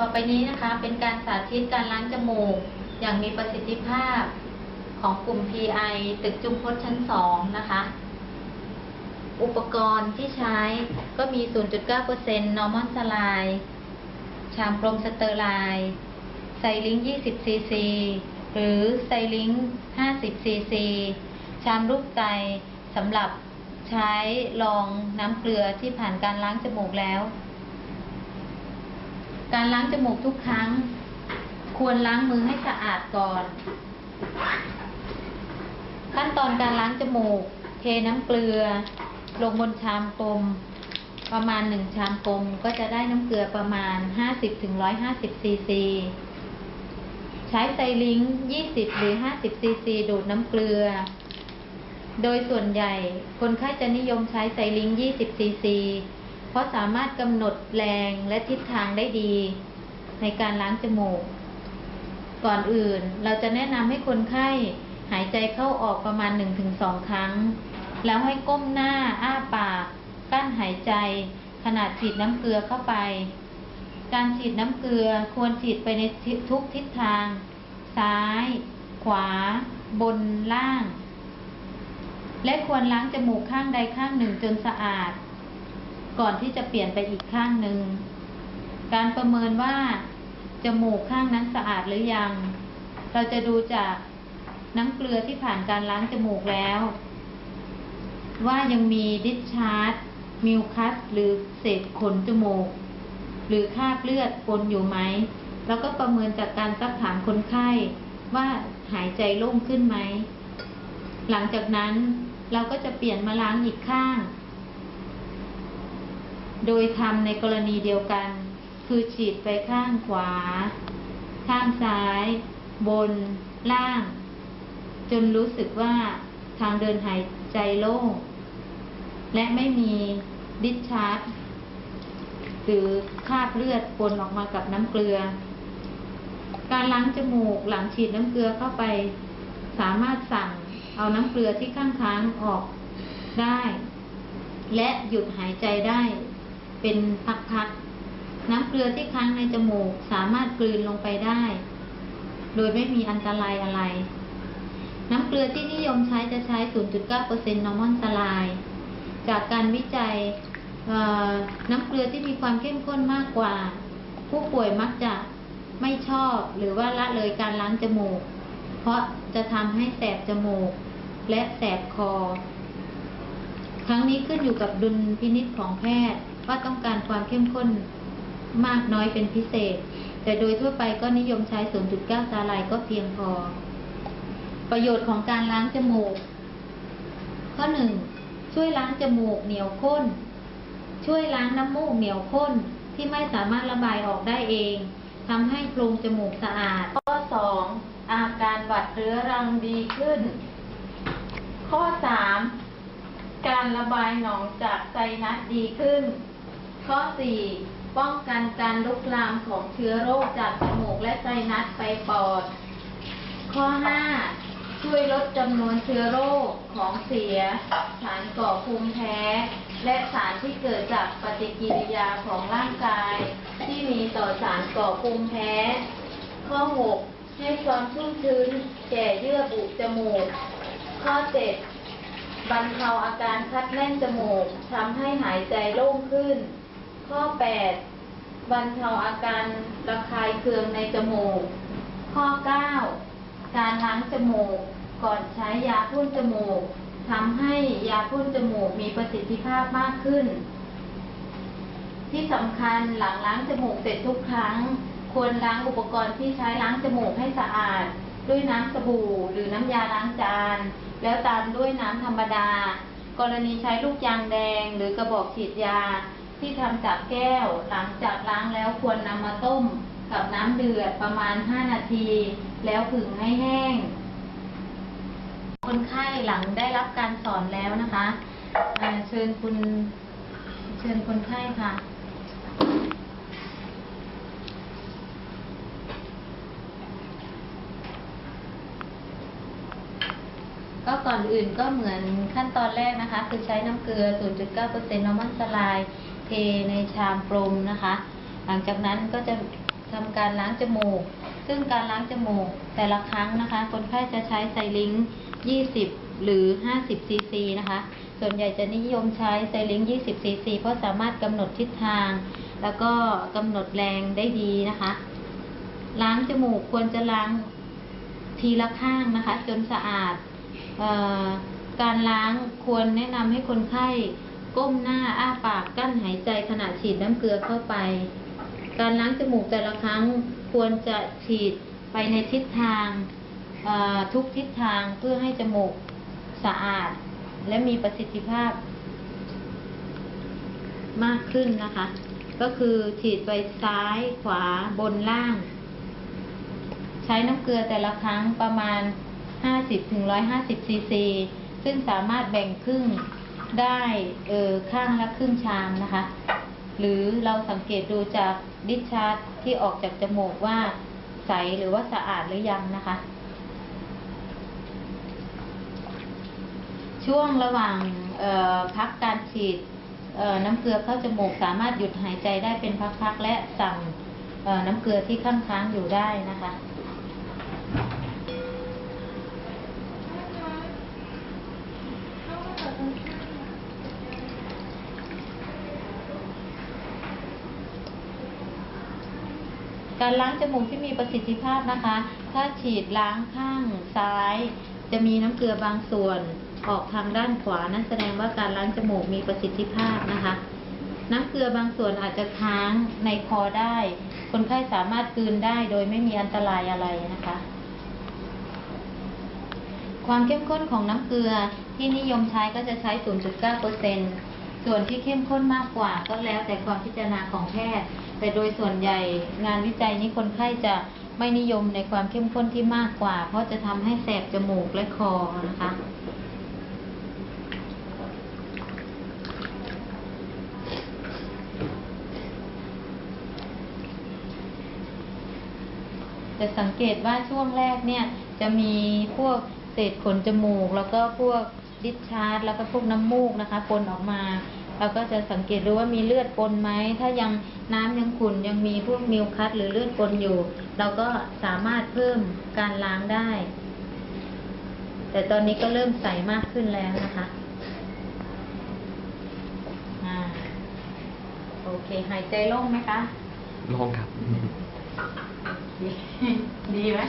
ต่อไปนี้นะคะเป็นการสาธิตการล้างจมูก อย่างมีประสิทธิภาพของกลุ่ม PI ตึกจุมพจน์ชั้น 2 นะคะ อุปกรณ์ที่ใช้ก็มี 0.9% normal saline ชามกลมสเตอร์ไลน์ไซลิง 20ซีซีหรือไซลิง 50ซีซีชามรูปไตสำหรับใช้รองน้ำเกลือที่ผ่านการล้างจมูกแล้ว การล้างจมูกทุกครั้ง ควรล้างมือให้สะอาดก่อน ขั้นตอนการล้างจมูก เทน้ำเกลือ ลงบนชามกลม ประมาณหนึ่งชามกลมก็จะได้น้ำเกลือประมาณ 50-150ซีซี ใช้ไซลิงค์20 หรือ 50ซีซีดูดน้ำเกลือ โดยส่วนใหญ่คนไข้จะนิยมใช้ไซลิงค์20ซีซี ราะสามารถกำหนดแรงและทิศทางได้ดี ในการล้างจมูก ก่อนอื่นเราจะแนะนำให้คนไข้หายใจเข้าออกประมาณ 1-2 ครั้ง แล้วให้ก้มหน้าอ้าปาก กั้นหายใจขณะฉีดน้ำเกลือเข้าไป การฉีดน้ำเกลือควรฉีดไปในทุกทิศทาง ซ้าย ขวา บนล่าง และควรล้างจมูกข้างใดข้างหนึ่งจนสะอาด ก่อนที่จะเปลี่ยนไปอีกข้างหนึ่ง การประเมินว่า จมูกข้างนั้นสะอาดหรือยัง เราจะดูจากน้ำเกลือที่ผ่านการล้างจมูกแล้ว ว่ายังมีดิสชาร์ดมิวคัสหรือเศษขนจมูก หรือคราบเลือดปนอยู่ไหม แล้วก็ประเมินจากการซักถามคนไข้ว่าหายใจโล่งขึ้นไหม หลังจากนั้นเราก็จะเปลี่ยนมาล้างอีกข้าง โดยทำในกรณีเดียวกัน คือฉีดไปข้างขวา ข้างซ้าย บน ล่าง จนรู้สึกว่าทางเดินหายใจโล่ง และไม่มีดิชาร์จหรือคราบเลือดปนออกมากับน้ำเกลือ การล้างจมูกหลังฉีดน้ำเกลือเข้าไป สามารถสั่งเอาน้ำเกลือที่ข้างค้างออกได้ และหยุดหายใจได้ เป็นพักๆ น้ำเกลือที่ค้างในจมูกสามารถกลืนลงไปได้ โดยไม่มีอันตรายอะไร น้ำเกลือที่นิยมใช้จะใช้ 0.9% normal saline จากการวิจัยน้ำเกลือที่มีความเข้มข้นมากกว่า ผู้ป่วยมักจะไม่ชอบหรือว่าละเลยการล้างจมูก เพราะจะทำให้แสบจมูก และแสบคอทั้งนี้ขึ้นอยู่กับดุลพินิจของแพทย์ ว่าต้องการความเข้มข้นมากน้อยเป็นพิเศษ แต่โดยทั่วไปก็นิยมใช้ 0.9ซาลน์ก็เพียงพอ ประโยชน์ของการล้างจมูก ข้อหนึ่งช่วยล้างจมูกเหนียวข้น ช่วยล้างน้ำมูกเหนียวข้นที่ไม่สามารถระบายออกได้เอง ทำให้โพรงจมูกสะอาด ข้อสองอาการหวัดเรื้อรังดีขึ้น ข้อสามการระบายหนองจากไซนัสดีขึ้น ข้อสี่ป้องกันการลุกลามของเชื้อโรคจากจมูกและไซนัสไปปอด ข้อ 5 ช่วยลดจำนวนเชื้อโรคของเสีย สารก่อภูมิแพ้ และสารที่เกิดจากปฏิกิริยาของร่างกาย ที่มีต่อสารก่อภูมิแพ้ ข้อ 6 ให้ความชุ่มชื้นแก่เยื่อบุจมูก ข้อ 7 บรรเทาอาการคัดแน่นจมูกทำให้หายใจโล่งขึ้น ข้อ 8 บรรเทาอาการระคายเคืองในจมูก ข้อ 9 การล้างจมูก ก่อนใช้ยาพ่นจมูกทำให้ยาพ่นจมูกมีประสิทธิภาพมากขึ้น ที่สำคัญหลังล้างจมูกเสร็จทุกครั้ง ควรล้างอุปกรณ์ที่ใช้ล้างจมูกให้สะอาด ด้วยน้ำสบู่หรือน้ำยาล้างจาน แล้วตามด้วยน้ำธรรมดา กรณีใช้ลูกยางแดงหรือกระบอกฉีดยา ที่ทำจากแก้ว หลังจากล้างแล้วควรนำมาต้มกับน้ำเดือดประมาณ 5 นาที แล้วผึ่งให้แห้ง คนไข้หลังได้รับการสอนแล้วนะคะเชิญคุณ เชิญคนไข้ค่ะก็ก่อนอื่นก็เหมือนขั้นตอนแรกนะคะ คือใช้น้ำเกลือ 0.9% normal saline เทในชามปรุงนะคะ หลังจากนั้นก็จะทำการล้างจมูก ซึ่งการล้างจมูกแต่ละครั้งนะคะ คนไข้จะใช้ไซลิง20 หรือ 50 ซีซีนะคะ ส่วนใหญ่จะนิยมใช้ไซลิง20 ซีซีเพราะสามารถกำหนดทิศทาง แล้วก็กำหนดแรงได้ดีนะคะ ล้างจมูกควรจะล้างทีละข้างนะคะ จนสะอาดออการล้างควรแนะนำให้คนไข้ ก้มหน้าอ้าปากกั้นหายใจขณะฉีดน้ำเกลือเข้าไป การล้างจมูกแต่ละครั้งควรจะฉีดไปในทิศทางทุกทิศทางเพื่อให้จมูกสะอาด และมีประสิทธิภาพ มากขึ้นนะคะ ก็คือฉีดไปซ้ายขวาบนล่าง ใช้น้ำเกลือแต่ละครั้งประมาณ 50-150ซีซีซึ่งสามารถแบ่งครึ่ง ได้เออข้างละครึ่งชามนะคะ หรือเราสังเกตดูจากดิชชาร์จที่ออกจากจมูกว่าใสหรือว่าสะอาดหรือยังนะคะ ช่วงระหว่างออพักการฉีดน้ำเกลือเข้าจมูกสามารถหยุดหายใจได้เป็นพักๆและสั่งน้ำเกลือที่ข้างค้างอยู่ได้นะคะ การล้างจมูกที่มีประสิทธิภาพนะคะ ถ้าฉีดล้างข้างซ้าย จะมีน้ำเกลือบางส่วนออกทางด้านขวานั่นแสดงว่าการล้างจมูกมีประสิทธิภาพนะคะ น้ำเกลือบางส่วนอาจจะค้างในคอได้ คนไข้สามารถกลืนได้โดยไม่มีอันตรายอะไรนะคะ ความเข้มข้นของน้ำเกลือที่นิยมใช้ก็จะใช้ 0.9%ส่วนที่เข้มข้นมากกว่าก็แล้วแต่ความพิจารณาของแพทย์ แต่โดยส่วนใหญ่งานวิจัยนี้คนไข้จะไม่นิยมในความเข้มข้นที่มากกว่า เพราะจะทำให้แสบจมูกและคอนะคะ จะสังเกตว่าช่วงแรกเนี่ย จะมีพวกเศษขนจมูก แล้วก็พวกดิชชาร์จแล้วก็พวกน้ำมูกนะคะปนออกมา เราก็จะสังเกตดูว่ามีเลือดปนไหม ถ้ายังน้ำยังขุ่นยังมีพวกมิวคัสหรือเลือดปนอยู่ เราก็สามารถเพิ่มการล้างได้ แต่ตอนนี้ก็เริ่มใสมากขึ้นแล้วนะคะอ่าโอเค หายใจโล่งไหมคะ โล่งครับ ดีดีไหม